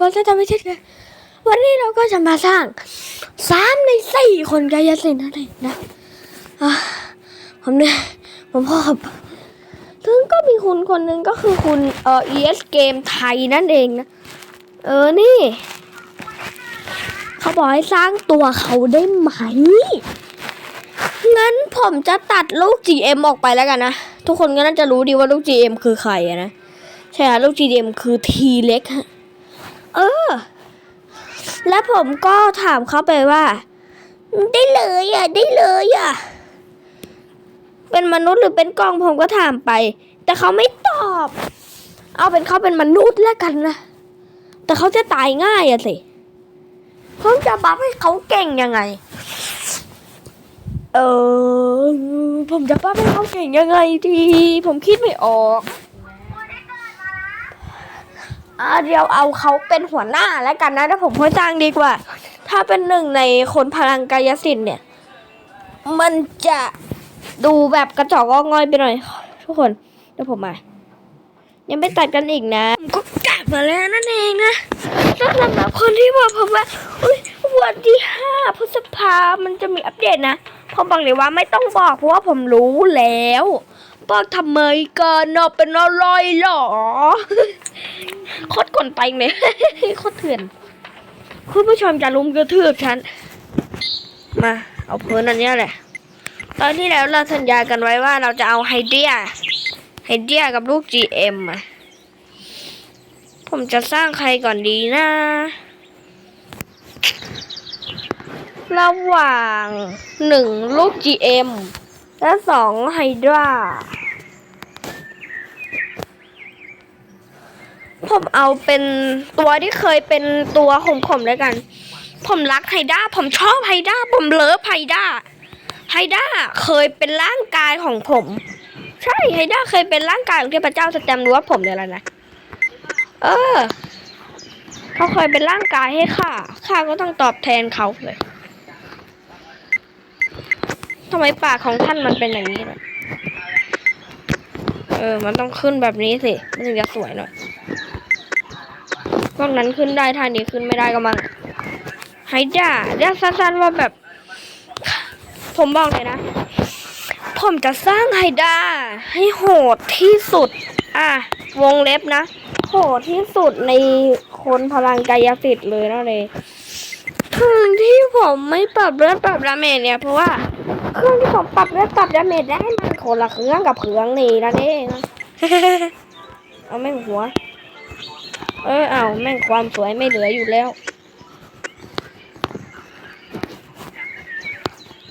ผมจะทำให้เช่นกันวันนี้เราก็จะมาสร้างสามในสี่คนกายสิทธิ์นั่นเองนะผมเนี่ยผมพ่อครับถึงก็มีคุณคนหนึ่งก็คือคุณเอ่อ ES เกมไทยนั่นเองนะ เออนี่ เขาบอกให้สร้างตัวเขาได้ไหม งั้นผมจะตัดลูก GM ออกไปแล้วกันนะ ทุกคนก็น่าจะรู้ดีว่าลูก GM คือใครนะ ใช่ค่ะลูก GM คือ T เล็กฮะ แล้วผมก็ถามเขาไปว่า ได้เลยอะได้เลยอะเป็นมนุษย์หรือเป็นกล้องผมก็ถามไป แต่เขาไม่ตอบ เอาเป็นเขาเป็นมนุษย์แล้วกันนะแต่เขาจะตายง่ายอะสิผมจะบัฟให้เขาเก่งยังไง เออผมจะบัฟให้เขาเก่งยังไงดี ผมคิดไม่ออก เดี๋ยวเอาเขาเป็นหัวหน้าแล้วกันนะถ้าผมค่อยจ้างดีกว่า ถ้าเป็นหนึ่งในคนพลังกายสิทธิ์เนี่ย มันจะดูแบบกระจอกงอกง่อยไปหน่อย ทุกคนเดี๋ยวผมมา ยังไม่ตัดกันอีกนะ ก็กลับมาแล้วนั่นเองนะสำหรับคนที่บอกผมว่าอุ้ยวันที่ห้าพฤษภามันจะมีอัปเดตนะผมบอกเลยว่าไม่ต้องบอกเพราะว่าผมรู้แล้ว บอกทำไมกันเนาะเป็นอะไรหรอโคตรกลไปเลยโคตรเถื่อน คุณผู้ชมจะลุมกระทืบฉัน มา เอาเพื่อนอันนี้แหละ ตอนที่แล้วเราสัญญากันไว้ว่าเราจะเอาไฮเดียไฮเดียกับลูก GM อะผมจะสร้างใครก่อนดีนะ ระหว่างหนึ่งลูก GM และสองไฮดรา ผมเอาเป็นตัวที่เคยเป็นตัวของผมแล้วกัน ผมรักไฮด้า ผมชอบไฮด้า ผมเลิฟไฮด้า ไฮด้าเคยเป็นร่างกายของผม ใช่ไฮด้าเคยเป็นร่างกายของเทพเจ้าสแตมรู้ว่าผมเนี่ยแหละนะ เออ เขาเคยเป็นร่างกายให้ข้า ข้าก็ต้องตอบแทนเขาเลยทำไมปากของท่านมันเป็นอย่างนี้ล่ะเออ มันต้องขึ้นแบบนี้สิ มันถึงจะสวยหน่อย พวกนั้นขึ้นได้ท่านี้ขึ้นไม่ได้ก็มังไฮด้าเรียกสั้นๆว่าแบบ ผมบอกเลยนะ ผมจะสร้างไฮด้าให้โหดที่สุด อะ วงเล็บนะ โหดที่สุดในคนพลังกายสิทธิ์เลยนะเลยถึงที่ผมไม่ปรับเลือดปรับดาเมจเนี่ยเพราะว่าเครื่องที่ผมปรับเลือดปรับดาเมจได้มันคนละเครื่องกับเครื่องนี้นั่นเองเอาแม่งหัว เออเอาแม่งความสวยไม่เหลืออยู่แล้ว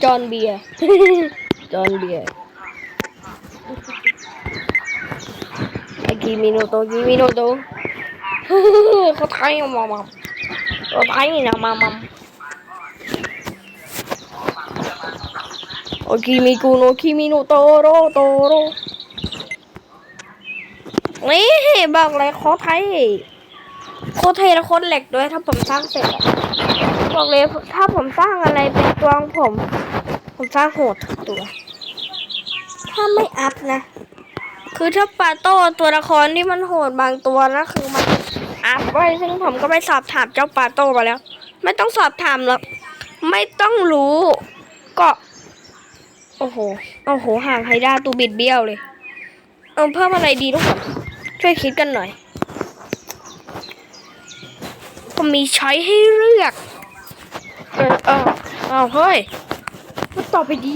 จอนเบียร์จอนเบียร์ไอกิมิโนโตกิมิโนโตเขาไทยมามาเขาไทยนะมามาโอกิมิกุโนกิมิโนโตโรโตโรนี่บอกเลยเขาไทย โคตรเทและโคตรเหล็กด้วยถ้าผมสร้างเสร็จอะบอกเลยถ้าผมสร้างอะไรเป็นตัวของผม ผมสร้างโหดทุกตัว ถ้าไม่อัพนะ คือถ้าปาโต้ตัวละครที่มันโหดบางตัวนะคือมันอัพไว้ซึ่งผมก็ไปสอบถามเจ้าปาโต้มาแล้ว ไม่ต้องสอบถามหรอกไม่ต้องรู้ ก็ โอ้โหโอ้โหห่างไฮด้าตูบิดเบี้ยวเลย เอาเพิ่มอะไรดีทุกคนช่วยคิดกันหน่อย ผมมีช้อยให้เลือก เออเออเอาเฮ้ยพูดต่อไปดี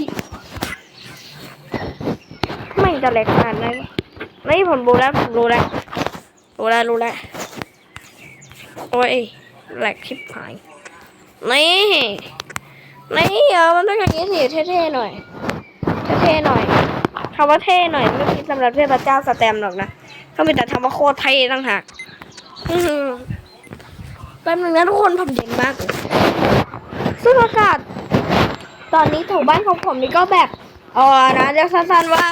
ไม่จะแหลกขนาดนั้นไม่ผมรู้แล้วผมรู้แล้วรู้แล้วรู้แล้วโอ้ยแหลกชิบหายนี่นี่เออมันต้องอย่างนี้สิเท่ๆหน่อยเท่ๆหน่อยคำว่าเท่หน่อยไม่คิดสำหรับเทพเจ้าสแตมหรอกนะเขามีแต่คำว่าโคตรเท่ต่างหากอื้อหือ แป๊บนึงนะทุกคนผมเย็นมากเลยซึ่งอากาศ ตอนนี้ถูบ้านของผมนี่ก็แบบเออนะเรียกสั้นๆว่า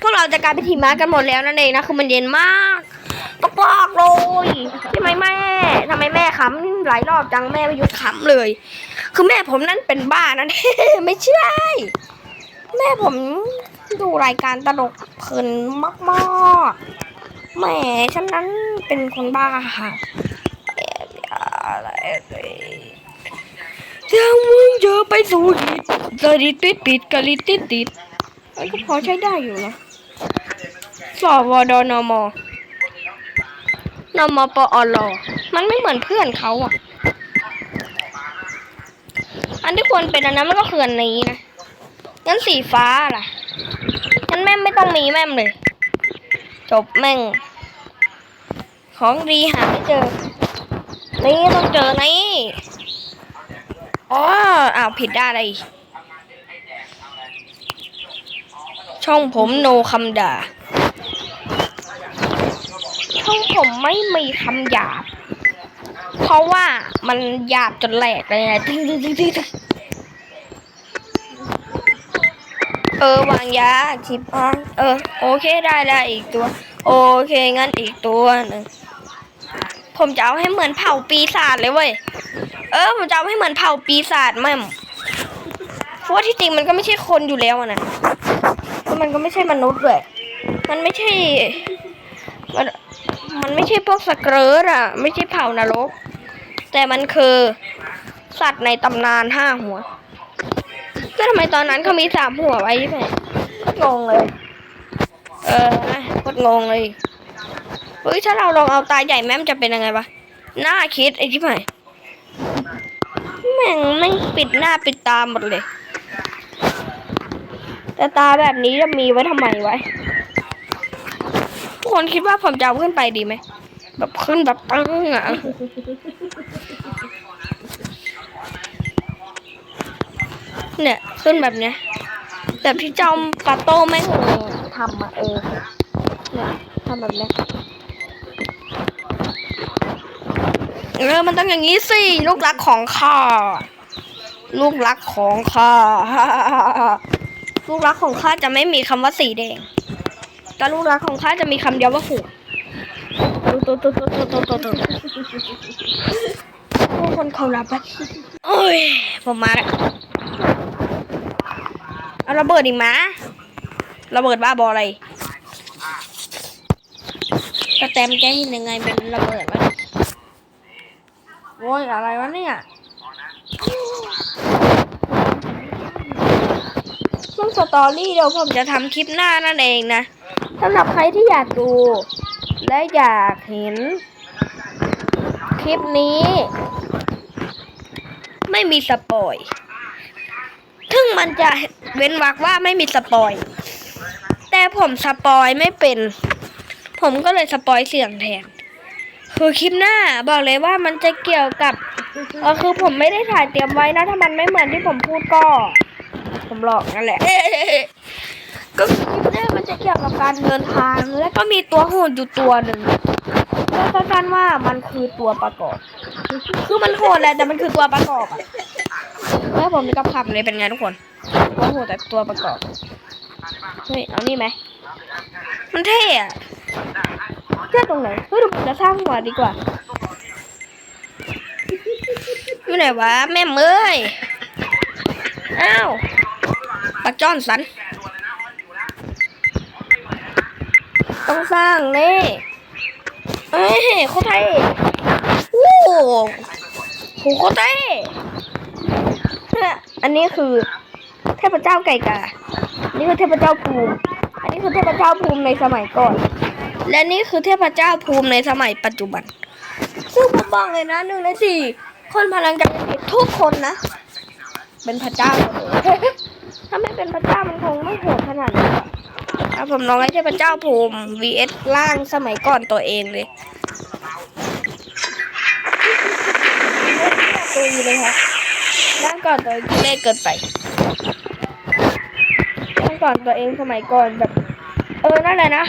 พวกเราจะกลายเป็นหิมะกันหมดแล้วนั่นเองนะคือมันเย็นมากตกลอกเลยทำไมแม่ทำไมแม่ขำหลายรอบจังแม่ไม่หยุดขำเลย คือแม่ผมนั่นเป็นบ้านั่นไม่ใช่ แม่ผมดูรายการตลกเพลินมากๆแหมฉันนั้นเป็นคนบ้าค่ะ อะไรเลยถ้ามึงเจอไปสู่หิตกะลิดปิดปิดกะลิติดติดมันก็พอใช้ได้อยู่นะสอวดนมนมปอลมันไม่เหมือนเพื่อนเขาอะ อันที่ควรเป็นอันนั้นมันก็คืออันนี้นะงั้นสีฟ้าล่ะงั้นแม่ไม่ต้องมีแม่เลย จบแม่ง ของดีหาไม่เจอ นี่ต้องเจอนี่อ๋ออ้าวผิดได้านอะไรอีกช่องผมโนคำด่า ช่องผมไม่มีคำหยาบ เพราะว่ามันหยาบจนแหลกเลยนะตึ้งตึ้งตึ้งตึ้งตึ้งเออวางยาชิบหายเออ โอเคได้ได้อีกตัว โอเคงั้นอีกตัวหนึ่ง ผมจะเอาให้เหมือนเผ่าปีศาจเลยเว้ย เออ ผมจะเอาให้เหมือนเผ่าปีศาจแม่มเพราะว่าที่จริงมันก็ไม่ใช่คนอยู่แล้วอะนะมันก็ไม่ใช่มนุษย์ด้วย มันไม่ใช่ มันมันไม่ใช่พวกสเกรดอะไม่ใช่เผ่านรก แต่มันคือ สัตว์ในตำนานห้าหัวแล้วทำไมตอนนั้นเขามีสามหัวไว้ที่ไหนงงเลย เออนะโคตรงงเลย เฮ้ย ถ้าเราลองเอาตาใหญ่แม่มนจะเป็นยังไงวะหน้าคิดไอ้ที่ไหนแม่งไม่งปิดหน้าปิดตาหมดเลย แต่ตาแบบนี้จะมีไว้ทำไมไว้ทุกคนคิดว่าผมจะเอาขึ้นไปดีไหมแบบขึ้นแบบตึ้งอะเนี่ยขึ้นแบบเนี้ยแบบที่จ้าปาโต้แม่งทำอะเออเนี่ยทำแบบเนี้ย เออมันต้องอย่างนี้สิลูกรักของข้าลูกรักของข้าลูกรักของข้าจะไม่มีคำว่าสีแดงแต่ลูกรักของข้าจะมีคำเดียวว่าหูตุ๊ตุ๊ตุ๊ตุ๊ตุ๊ตุ๊ตุ๊ทุกคนเขารับไปโอ้ยผมมาแล้วเอาระเบิดอีกมาระเบิดบ้าบออะไรสแตมแกเห็นยังไงเป็นระเบิดวะ โอ้ยอะไรวะเนี่ยช่งสตอรี่เดี๋ยวผมจะทำคลิปหน้านั่นเองนะสำหรับใครที่อยากดู และอยากเห็น คลิปนี้ ไม่มีสปอยถึงมันจะเว้นวรรคว่าไม่มีสปอยแต่ผมสปอยไม่เป็น ผมก็เลยสปอยเสียงแทน คือคลิปหน้าบอกเลยว่ามันจะเกี่ยวกับเออคือผมไม่ได้ถ่ายเตรียมไว้นะถ้ามันไม่เหมือนที่ผมพูดก็ ผมหลอกนั่นแหละ ก็คือคลิปหน้ามันจะเกี่ยวกับการเดินทางและก็มีตัวโหดอยู่ตัวหนึ่งแล้วก็กันว่ามันคือตัวประกอบ คือมันโหดแหละแต่มันคือตัวประกอบอะแล้วผมกับขับเลยเป็นไงทุกคนตัวโหดแต่ตัวประกอบเฮ้ยเอานี่ไหมมันเท่อะ เท่ตรงไหนเฮ้ยเดี๋ยวผมจะสร้างหัวดีกว่าอยู่ไหนวะแม่เมยอ้าวปักจอนสัน ต้องสร้างนี่เอ้ยโคตรเท่โอ้โหโหโคตรเท่นี่ยอันนี้คือเทพเจ้าไก่กาอันนี้คือเทพเจ้าภูมิ อันนี้คือเทพเจ้าภูมิในสมัยก่อน และนี่คือเทพเจ้าภูมิในสมัยปัจจุบัน ซึ่งผมบอกเลยนะหนึ่งในสี่คนพลังใจทุกคนนะ เป็นพระเจ้า ถ้าไม่เป็นพระเจ้ามันคงไม่โหดขนาดนี้หรอกถ้าผมลองให้เทพเจ้าภูมิ vs ร่างสมัยก่อนตัวเองเลยตัวนี้เลยครับร่างก่อนตัวเองเล่เกินไปร่างก่อนตัวเองสมัยก่อนแบบ เออ นั่นแหละนะ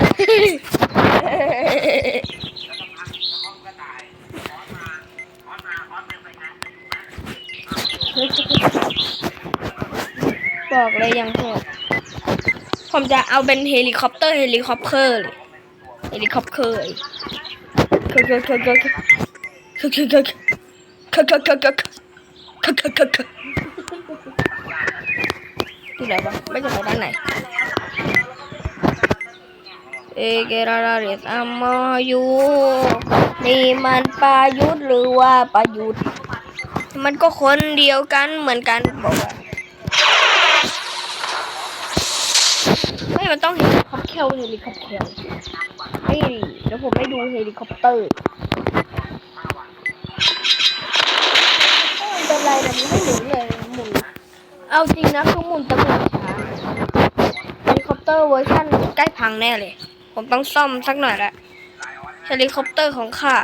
บอกเลยยังโหดผมจะเอาเป็นเฮลิคอปเตอร์เฮลิคอปเตอร์เลยเฮลิคอปเตอร์คือคือคือคือคือคือคือคือคือคือคือคือคือคือที่ไหนวะไม่จะไปด้านไหน เอเกราลาเรสอามายูนี่มันประยุทธ์หรือว่าประยุทธ์มันก็คนเดียวกันเหมือนกันบอกว่าไม่มันต้องเฮลิคอปเตอร์เฮลิคอปเตอร์นี่แล้วผมไม่ดูเฮลิคอปเตอร์เอ้ยเป็นไรนะมันไม่หมุนเลยหมุนเอาจริงนะคือหมุนตะหมุนช้าเฮลิคอปเตอร์เวอร์ชันใกล้พังแน่เลย ผมต้องซ่อมสักหน่อยละเฮลิคอปเตอร์ของข้า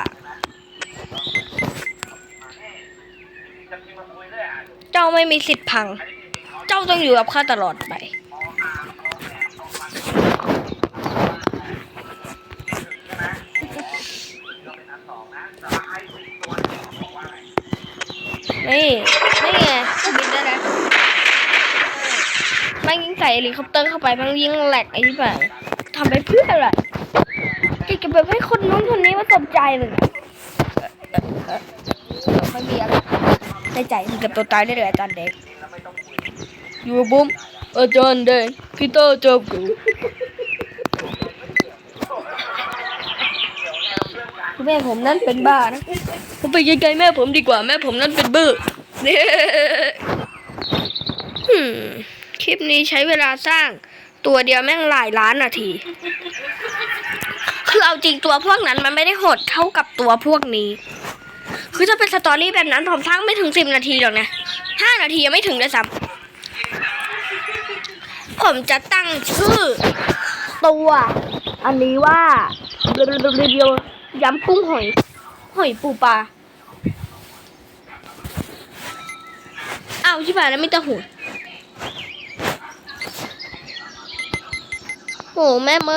เจ้าไม่มีสิทธิ์พัง เจ้าต้องอยู่กับข้าตลอดไป นี่ นี่ไงบินได้แล้วแม่งยิงใส่เฮลิคอปเตอร์เข้าไปแม่งยิงแหลกไอ้ที่แบบำไปเพื่ออะไรกิจแบบให้คนนู้นคนนี้มาสนใจมึงอไม่มีอะไรในใจถึงกับตัวตายได้เลยอาจารย์เด็กอยู่บุ้มอาจารย์เด็กพี่เตจอกูแม่ผมนั่นเป็นบ้านะผมไปไกลๆแม่ผมดีกว่าแม่ผมนั่นเป็นบอร์เนี่ยอืมคลิปนี้ใช้เวลาสร้าง ตัวเดียวแม่งหลายล้านนาที คือเอาจริงตัวพวกนั้นมันไม่ได้โหดเท่ากับตัวพวกนี้ คือถ้าเป็นสตอรี่แบบนั้นผมสร้างไม่ถึงสิบนาทีหรอกนะห้านาทียังไม่ถึงเลยซ้ำผมจะตั้งชื่อ ตัวอันนี้ว่าเรียวยำกุ้งหอย หอยปูปลาอ้าวชิบหายแล้วไม่ตะหั แม่เม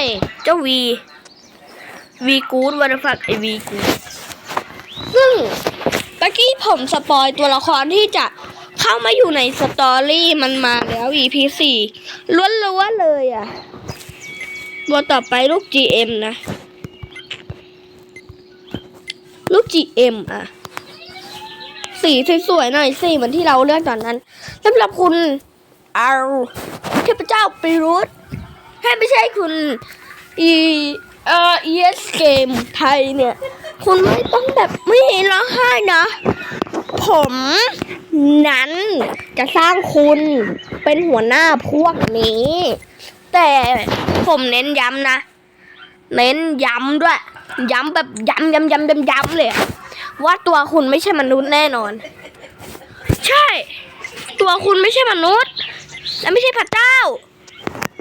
ยเจ้าวีวีกูดวันฟักไอวีกูดซึ่งเมื่อกี้ผมสปอยตัวละครที่จะเข้ามาอยู่ในสตอรี่มันมาแล้ว EP สี่ล้วนๆเลยอะตัวต่อไปลูก GM นะ ลูก GM อะ สีสวยๆหน่อยสีเหมือนที่เราเลือกตอนนั้นสำหรับคุณเอาเทพเจ้าปีรุษ ให้ไม่ใช่คุณอีเอ่อ ES เกมไทยเนี่ย คุณไม่ต้องแบบไม่ร้องไห้นะ ผมนั้นจะสร้างคุณเป็นหัวหน้าพวกนี้ แต่ผมเน้นย้ำนะ เน้นย้ำด้วย ย้ำแบบย้ำย้ำย้ำย้ำย้ำเลย ว่าตัวคุณไม่ใช่มนุษย์แน่นอน ใช่ ตัวคุณไม่ใช่มนุษย์ และไม่ใช่พระเจ้า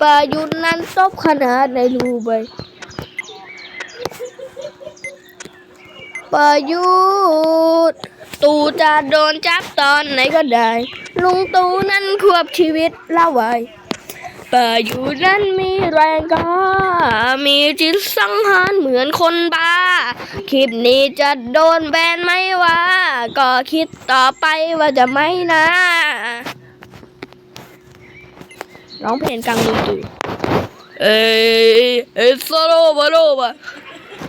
ปอยู่นั่นซบขนาดในรูไปประยุทธ์ตูจะโดนจับตอนไหนก็ได้ ลุงตูนั้นควบชีวิตละไว้ประยุทธ์นั้นมีแรงกล้ามีจิตสังหารเหมือนคนบ้า คลิปนี้จะโดนแบนไหมวะ ก็คิดต่อไปว่าจะไม่นะ ร้องเพลงกลางดนตรีเอ้ยเอ้ยโซโลบาโลบะ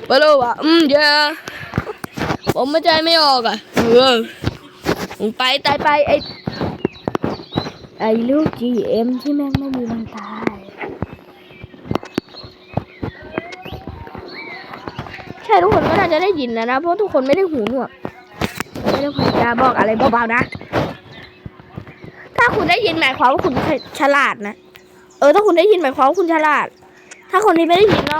บาโลบะอืมเดี๋ยวผมไม่ใจไม่ออกอะเออมึงไปตายไปไอ้ไอ้ลูก GM ที่แม่งไม่มีวันตายใช่ทุกคนก็น่าจะได้ยินนะนะ เพราะทุกคนไม่ได้หูหนวกไม่ได้พยายามบอกอะไรเบาๆนะถ้าคุณ ได้ยินหมายความว่าคุณฉลาดนะ เออ ถ้าคุณได้ยินหมายความว่าคุณฉลาด ถ้าคนที่ไม่ได้ยินก็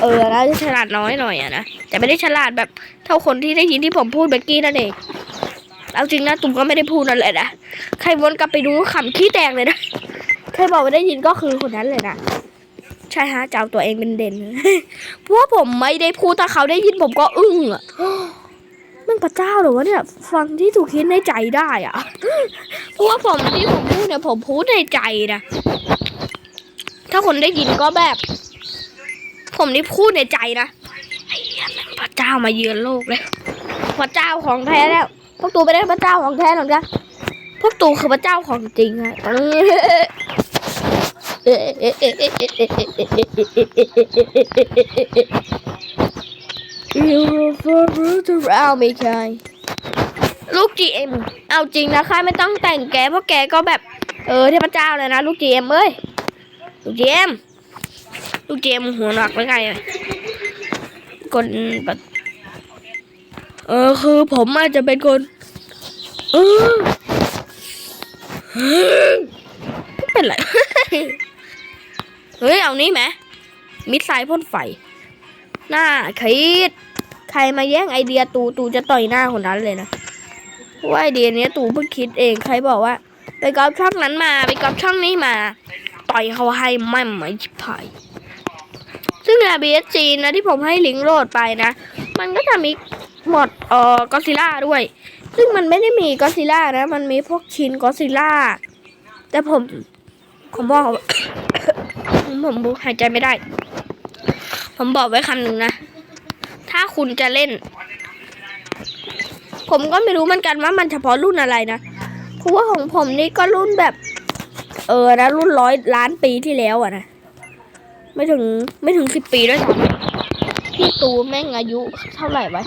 เออแล้วจะฉลาดน้อยหน่อยอะนะ แต่ไม่ได้ฉลาดแบบเท่าคนที่ได้ยินที่ผมพูดเมื่อกี้นั่นเองเอาจริงนะตุ่มก็ไม่ได้พูดนั่นแหละนะ ใครวนกลับไปดูขำขี้แตกเลยนะ ใครบอกว่าได้ยินก็คือคนนั้นเลยนะ ใช่ฮะจะเอาตัวเองเป็นเด่นเพราะผมไม่ได้พูดถ้าเขาได้ยินผมก็อึ้งอะ มันพระเจ้าหรอวะเนี่ยฟังที่ถูกคิดในใจได้อะเพราะว่าผมที่ผมพูดเนี่ยผมพูดในใจนะถ้าคนได้ยินก็แบบ ผมนี่พูดในใจนะไอ้เหี้ยมันพระเจ้ามาเยือนโลกแล้วพระเจ้าของแท้แล้วพวกตูไม่ได้พระเจ้าของแท้หรอกนะพวกตูคือพระเจ้าของจริงอะ ลูกจีเอ็มเอาจริงนะค่ะไม่ต้องแต่งแกเพราะแกก็แบบ เออเทพเจ้าเลยนะลูกจีเอ็มเอ้ย ลูกจีเอ็มลูกจีเอ็มหัวหนักไม่ไงคนแบบเออคือผมอาจจะเป็นคนเออเป็นไร เฮ้ย เอานี้ไหมมิดไซล์พ่นไฟ หน้าคิด ใครมาแย่งไอเดียตูตูจะต่อยหน้าคนนั้นเลยนะว่าไอเดียนี้ตูเพิ่งคิดเองใครบอกว่า ไปกอบช่องนั้นมาไปกอบช่องนี้มา ต่อยเขาให้ไม่ไหมชิบหายซึ่งใน BSG นะที่ผมให้ลิงก์โหลดไปนะ มันก็จะมีหมดเอ่อกอซิล่าด้วย ซึ่งมันไม่ได้มีกอซิล่านะ มันมีพวกชิ้นกอซิล่าแต่ผมผมบอกว่าผมผมหายใจไม่ได้ ผมบอกไว้คำหนึ่งนะ ถ้าคุณจะเล่น ผมก็ไม่รู้เหมือนกันว่ามันเฉพาะรุ่นอะไรนะเพราะว่าของผมนี่ก็รุ่นแบบ เออนะรุ่นร้อยล้านปีที่แล้วอะนะไม่ถึงไม่ถึงสิบปีด้วยซ้ำพี่ตูแม่งอายุเท่าไหร่วะ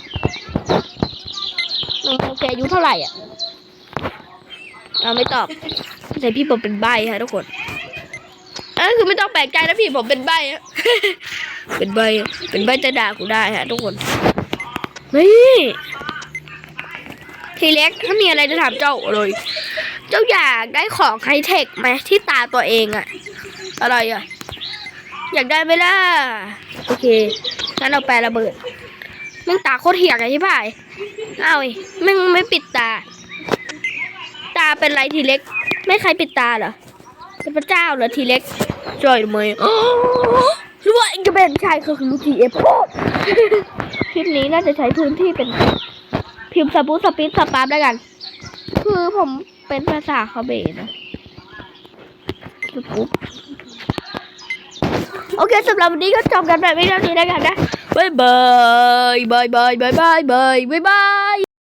น้องแกอายุเท่าไหร่อะเราไม่ตอบแต่พี่ผมเป็นใบค่ะทุกคน นนั้นคือไม่ต้องแปลกใจนะพี่ผมเป็นใบอะเป็นใบอะเป็นใบจะด่ากูได้ฮะทุกคนนี่ทีเล็กถ้ามีอะไรจะถามเจ้าเลย เจ้าอยากได้ของไฮเทคไหมที่ตาตัวเองอะอะไรอะอยากได้ไหมล่ะโอเคงั้นเราแปลระเบิดแม่งตาโคตรเหี่ยกไอ้ที่พ่ายเอาไอ้แม่งไม่ปิดตา ตาเป็นไรทีเล็ก ไม่ใครปิดตาเหรอเป็นพระเจ้าเหรอทีเล็ก จ่อยไหมหรือว่าเองจะเป็นชายคือลูกทีเอฟคลิปนี้น่าจะใช้พื้นที่เป็น พิมพ์สปูสปิดสปาร์ด้วกัน คือผมเป็นภาษาเขมรนะสปุ๊บโอเคสำหรับวันนี้ก็จบกันแบบนี้เท่านี้แล้วกันนะบายบายบายบายบายบายบายบาย